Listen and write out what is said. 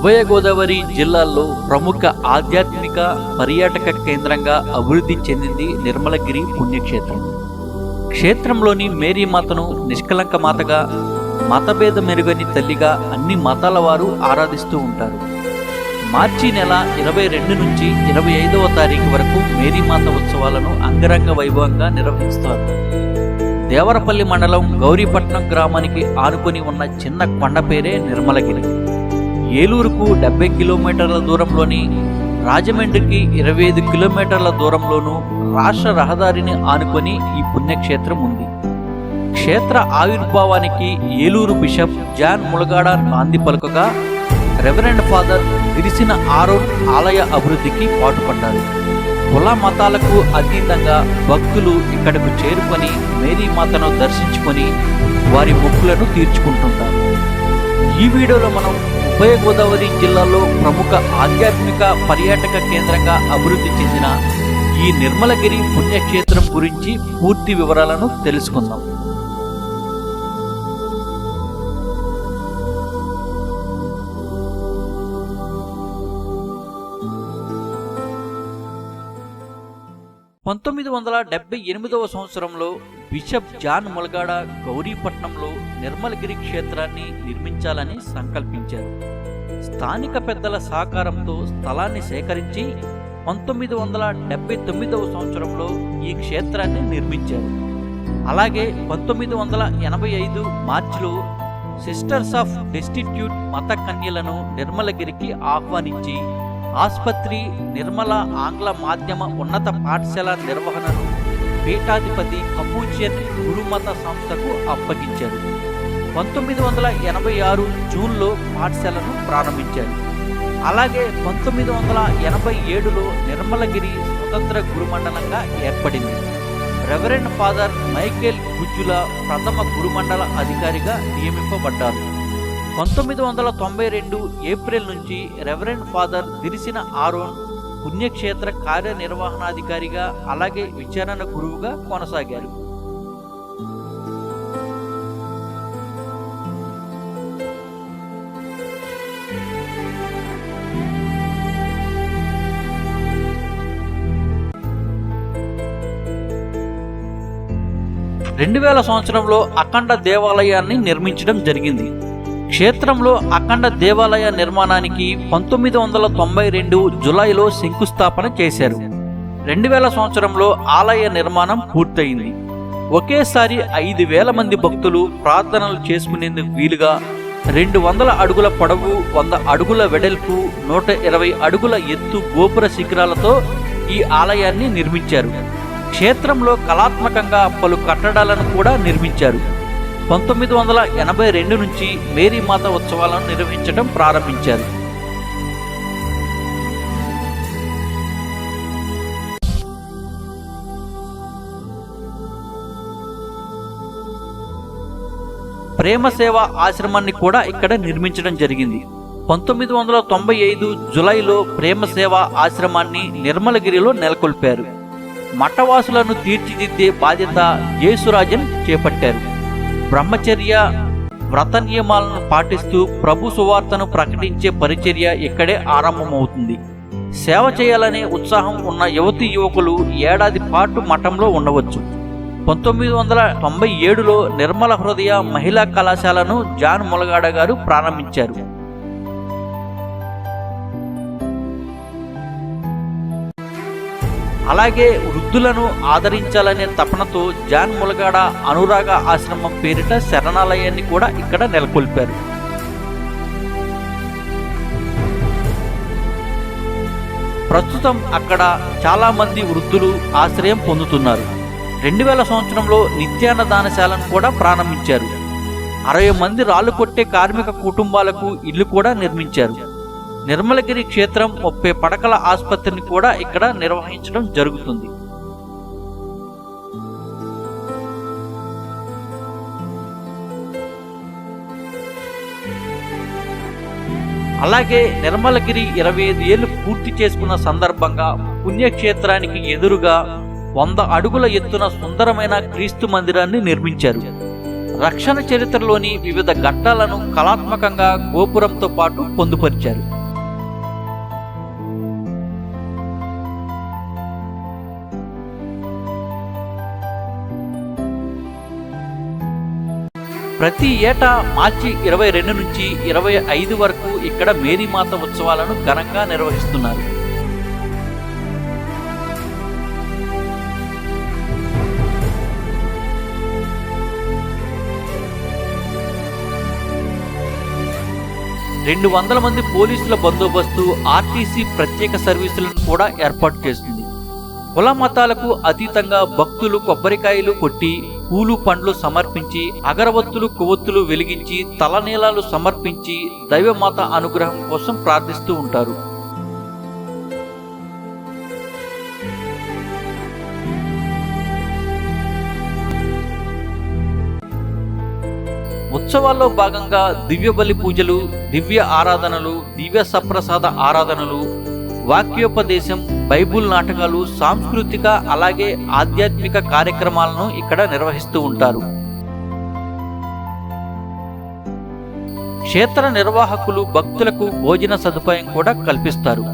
ఉభయ గోదావరి జిల్లాల్లో ప్రముఖ ఆధ్యాత్మిక పర్యాటక కేంద్రంగా అభివృద్ధి చెందింది నిర్మలగిరి పుణ్యక్షేత్రం. క్షేత్రంలోని మేరీమాతను నిష్కలంక మాతగా మతభేద మెరుగని తల్లిగా అన్ని మతాల వారు ఆరాధిస్తూ ఉంటారు. మార్చి నెల ఇరవై రెండు నుంచి ఇరవై ఐదవ తారీఖు వరకు మేరీమాత ఉత్సవాలను అంగరంగ వైభవంగా నిర్వహిస్తారు. దేవరపల్లి మండలం గౌరీపట్నం గ్రామానికి ఆనుకొని ఉన్న చిన్న కొండ పేరే నిర్మలగిరి. ఏలూరుకు డెబ్బై కిలోమీటర్ల దూరంలోని రాజమండ్రికి ఇరవై ఐదు కిలోమీటర్ల దూరంలోనూ రాష్ట్ర రహదారిని ఆనుకొని ఈ పుణ్యక్షేత్రం ఉంది. క్షేత్ర ఆవిర్భావానికి ఏలూరు బిషప్ జాన్ ములగాడ నాంది పలుకగా రెవరెండ్ ఫాదర్ విరిసిన ఆరోన్ ఆలయ అభివృద్ధికి పాటుపడ్డారు. కుల మతాలకు అతీతంగా భక్తులు ఇక్కడకు చేరుకొని మేరీమాతను దర్శించుకొని వారి మొక్కులను తీర్చుకుంటుంటారు. ఈ వీడియోలో మనం ఉభయ గోదావరి జిల్లాలో ప్రముఖ ఆధ్యాత్మిక పర్యాటక కేంద్రంగా అభివృద్ధి చెందిన ఈ నిర్మలగిరి పుణ్యక్షేత్రం గురించి పూర్తి వివరాలను తెలుసుకుందాం. పంతొమ్మిది వందల డెబ్బై ఎనిమిదవ సంవత్సరంలో బిషప్ జాన్ ములగాడ గౌరీపట్నంలో నిర్మలగిరి క్షేత్రాన్ని నిర్మించాలని సంకల్పించారు. స్థానిక పెద్దల సహకారంతో స్థలాన్ని సేకరించి పంతొమ్మిది వందల డెబ్బై తొమ్మిదవ సంవత్సరంలో ఈ క్షేత్రాన్ని నిర్మించారు. అలాగే పంతొమ్మిది వందల ఎనభై ఐదు మార్చిలో సిస్టర్స్ ఆఫ్ డెస్టిట్యూట్ మత కన్యలను నిర్మలగిరికి ఆహ్వానించి ఆసుపత్రి నిర్మల ఆంగ్ల మాధ్యమ ఉన్నత పాఠశాల నిర్వహణను పీఠాధిపతి కపూచియన్ గురుమత సంస్థకు అప్పగించారు. పంతొమ్మిది వందల ఎనభై ఆరు జూన్లో పాఠశాలను ప్రారంభించారు. అలాగే పంతొమ్మిది వందల ఎనభై ఏడులో నిర్మలగిరి స్వతంత్ర గురుమండలంగా ఏర్పడింది. రెవరెండ్ ఫాదర్ మైకేల్ గుజ్జుల ప్రథమ గురుమండల అధికారిగా నియమింపబడ్డారు. పంతొమ్మిది వందల తొంభై రెండు ఏప్రిల్ నుంచి రెవరెండ్ ఫాదర్ దిరిసిన ఆరోన్ పుణ్యక్షేత్ర కార్యనిర్వహణాధికారిగా అలాగే విచారణ గురువుగా కొనసాగారు. రెండు వేల సంవత్సరంలో అఖండ దేవాలయాన్ని నిర్మించడం జరిగింది. క్షేత్రంలో అఖండ దేవాలయ నిర్మాణానికి పంతొమ్మిది వందల తొంభై రెండు జులైలో శంకుస్థాపన చేశారు. రెండు వేల సంవత్సరంలో ఆలయ నిర్మాణం పూర్తయింది. ఒకేసారి ఐదు వేల మంది భక్తులు ప్రార్థనలు చేసుకునేందుకు వీలుగా రెండు వందల అడుగుల పొడవు వంద అడుగుల వెడల్పు నూట ఇరవై అడుగుల ఎత్తు గోపుర శిఖరాలతో ఈ ఆలయాన్ని నిర్మించారు. క్షేత్రంలో కళాత్మకంగా పలు కట్టడాలను కూడా నిర్మించారు. పంతొమ్మిది వందల ఎనభై రెండు నుంచి మేరీమాత ఉత్సవాలను నిర్వహించడం ప్రారంభించారు. ప్రేమ సేవ ఆశ్రమాన్ని కూడా ఇక్కడ నిర్మించడం జరిగింది. పంతొమ్మిది వందల తొంభై ఐదు జులైలో ప్రేమ సేవ ఆశ్రమాన్ని నిర్మలగిరిలో నెలకొల్పారు. మఠవాసులను తీర్చిదిద్దే బాధ్యత యేసురాజన్ చేపట్టారు. బ్రహ్మచర్య వ్రత నియమాలను పాటిస్తూ ప్రభు సువార్తను ప్రకటించే పరిచర్య ఇక్కడే ఆరంభమవుతుంది. సేవ చేయాలనే ఉత్సాహం ఉన్న యువతి యువకులు ఏడాది పాటు మఠంలో ఉండవచ్చు. పంతొమ్మిది వందల తొంభై ఏడులో నిర్మల హృదయ మహిళా కళాశాలను జాన్ ములగాడ గారు ప్రారంభించారు. అలాగే వృద్ధులను ఆదరించాలనే తపనతో జాన్ ములగాడ అనురాగ ఆశ్రమం పేరిట శరణాలయాన్ని కూడా ఇక్కడ నెలకొల్పారు. ప్రస్తుతం అక్కడ చాలామంది వృద్ధులు ఆశ్రయం పొందుతున్నారు. రెండు వేల సంవత్సరంలో నిత్యాన్న దానశాలను కూడా ప్రారంభించారు. అరవై మంది రాళ్ళు కొట్టే కార్మిక కుటుంబాలకు ఇల్లు కూడా నిర్మించారు. నిర్మలగిరి క్షేత్రం ముప్పై పడకల ఆసుపత్రిని కూడా ఇక్కడ నిర్వహించడం జరుగుతుంది. అలాగే నిర్మలగిరి ఇరవై ఐదు ఏళ్ళు పూర్తి చేసుకున్న సందర్భంగా పుణ్యక్షేత్రానికి ఎదురుగా వంద అడుగుల ఎత్తున సుందరమైన క్రీస్తు మందిరాన్ని నిర్మించారు. రక్షణ చరిత్రలోని వివిధ ఘట్టాలను కళాత్మకంగా గోపురంతో పాటు పొందుపరిచారు. ప్రతి ఏటా మార్చి ఇరవై రెండు నుంచి ఇరవై ఐదు వరకు ఇక్కడ మేరీమాత ఉత్సవాలను ఘనంగా నిర్వహిస్తున్నారు. రెండు వందల మంది పోలీసుల బందోబస్తు ఆర్టీసీ ప్రత్యేక సర్వీసులను కూడా ఏర్పాటు చేస్తుంది కుల మతాలకు అతీతంగా భక్తులు కొబ్బరికాయలు కొట్టి పూలు పండ్లు సమర్పించి అగరవత్తులు కొవ్వొత్తులు వెలిగించి తలనీలాలు సమర్పించి దైవమాత అనుగ్రహం కోసం ప్రార్థిస్తూ ఉంటారు. ఉత్సవాల్లో భాగంగా దివ్య బలి పూజలు దివ్య ఆరాధనలు దివ్య సప్రసాద ఆరాధనలు వాక్యోపదేశం బైబుల్ నాటకాలు సాంస్కృతిక అలాగే ఆధ్యాత్మిక కార్యక్రమాలను ఇక్కడ నిర్వహిస్తూ ఉంటారు. క్షేత్ర నిర్వాహకులు భక్తులకు భోజన సదుపాయం కూడా కల్పిస్తారు.